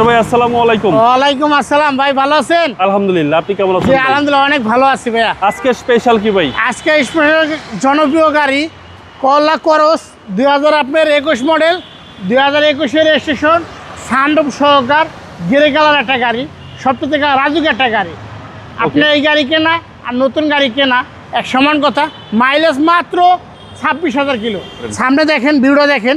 ভাই আসসালামু আলাইকুম। ওয়ালাইকুম আসসালাম ভাই ভালো আছেন? আলহামদুলিল্লাহ আপনি কেমন আছেন আলহামদুলিল্লাহ অনেক ভালো আছি ভাইয়া। আজকে স্পেশাল কি ভাই? আজকে স্পেশাল জনপ্রিয় গাড়ি করলা করস দুই হাজার আপনার একুশ মডেল দুই হাজার একুশের রেজিস্ট্রেশন সহকার গেরে কালার একটা গাড়ি সবচেয়ে থেকে রাজুক একটা গাড়ি। আপনি এই গাড়ি কেনা আর নতুন গাড়ি কেনা এক সমান কথা মাইলেজ মাত্র ছাব্বিশ হাজার কিলো। সামনে দেখেন ভিডিও দেখেন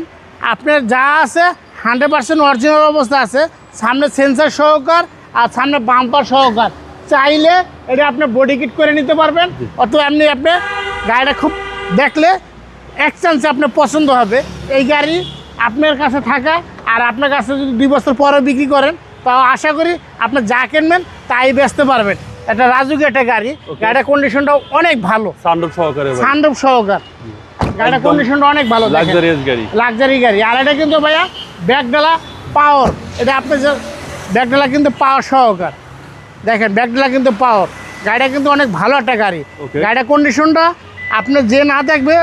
আপনার যা আছে হান্ড্রেড পার্সেন্ট অরিজিনাল অবস্থা আছে সামনে সেন্সার সহকার আর সামনে বাম্পার সহকার। চাইলে এটা আপনি বডি কিট করে নিতে পারবেন অথবা এমনি আপনি গাড়িটা খুব দেখলে এক চান্সে আপনার পছন্দ হবে। এই গাড়ি আপনার কাছে থাকা আর আপনার কাছে যদি দুই বছর পরে বিক্রি করেন তাও আশা করি আপনি যা কিনবেন তাই বেচতে পারবেন। একটা রাজুক একটা গাড়ি। গাড়িটার কন্ডিশনটা অনেক ভালো। সানরূপ সহকারে সানরূপ সহকার। গাড়িটার কন্ডিশনটা অনেক ভালো। লাক্সারিয়াস গাড়ি। লাক্সারি গাড়ি। আর এটা কিন্তু ভাইয়া ব্যাগ ব্যাগডালা পাওয়ার। এটা আপনি যে ব্যাগডালা কিন্তু পাওয়ার সহকার। দেখেন ব্যাগডালা কিন্তু পাওয়ার। গাড়িটা কিন্তু অনেক ভালো একটা গাড়ি. গাড়িটার কন্ডিশনটা আপনি যে না দেখবে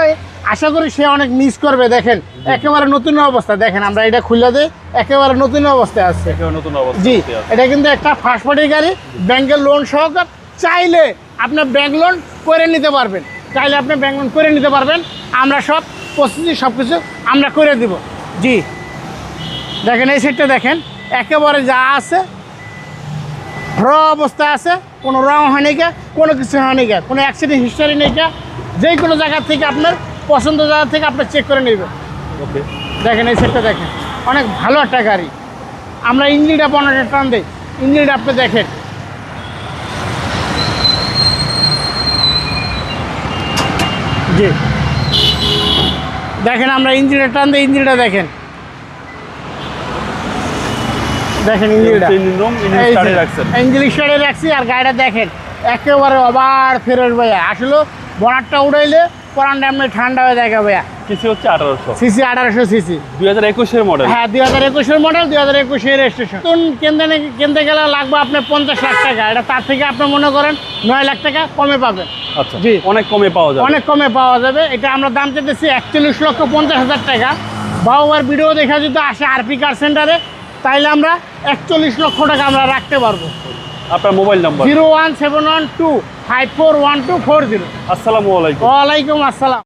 আশা করি সে অনেক মিস করবে দেখেন। একেবারে নতুন অবস্থা। দেখেন আমরা এটা খুলে দিই। একেবারে নতুন অবস্থায় আসছে নতুন অবস্থা জি এটা কিন্তু একটা ফার্স্ট পার্টি গাড়ি। ব্যাংকের লোন সহকার। চাইলে আপনার ব্যাংক লোন করে নিতে পারবেন। চাইলে আপনি ব্যাংক লোন করে নিতে পারবেন। আমরা সব প্রস্তুতি সব কিছু আমরা করে দিব। জি। দেখেন এই সেটটা দেখেন একেবারে যা আছে র অবস্থা আছে কোনো রং হয়নি কা কোনো কিছু হয়নি কা কোনো অ্যাক্সিডেন্ট হিস্টোরি নেই কা যে কোনো জায়গা থেকে আপনার পছন্দ জায়গা থেকে আপনার চেক করে নেবেন। ওকে দেখেন এই সেটটা দেখেন অনেক ভালো একটা গাড়ি। আমরা ইঞ্জিনটা পনেরোটা টান দিই। ইঞ্জিনটা আপনি দেখেন। জি। দেখেন আমরা ইঞ্জিনটা টান দিই ইঞ্জিনটা দেখেন দেখেন ইঞ্জিনটা ইঞ্জিন রুম ইঞ্জিন এই যে, স্টার্টে রাখছেন ইঞ্জিন স্টার্টে রাখছি আর গাড়িটা দেখেন একেবারে আবার ফেরত ভাইয়া। আসলে বনারটা উড়াইলে পরানটা এমনি ঠান্ডা হয়ে দেখে ভাইয়া। কিছু হচ্ছে আঠারোশো। সিসি আঠারোশো সিসি। দুই হাজার একুশের মডেল হ্যাঁ দুই হাজার একুশের মডেল দুই হাজার একুশের রেজিস্ট্রেশন নতুন কিনতে গেলে লাগবে আপনার পঞ্চাশ লাখ টাকা। এটা তার থেকে আপনি মনে করেন নয় লাখ টাকা কমে পাবেন আচ্ছা জি। অনেক কমে পাওয়া যাবে। অনেক কমে পাওয়া যাবে। এটা আমরা দাম চাইতেছি একচল্লিশ লক্ষ পঞ্চাশ হাজার টাকা। বাবার ভিডিও দেখা যদি আসে আরপি কার সেন্টারে তাইলে আমরা একচল্লিশ লক্ষ টাকা আমরা রাখতে পারব। আপনার mobile number? Zero one seven one two five four one two four zero. আসসালামু আলাইকুম। ওয়ালাইকুম আসসালাম।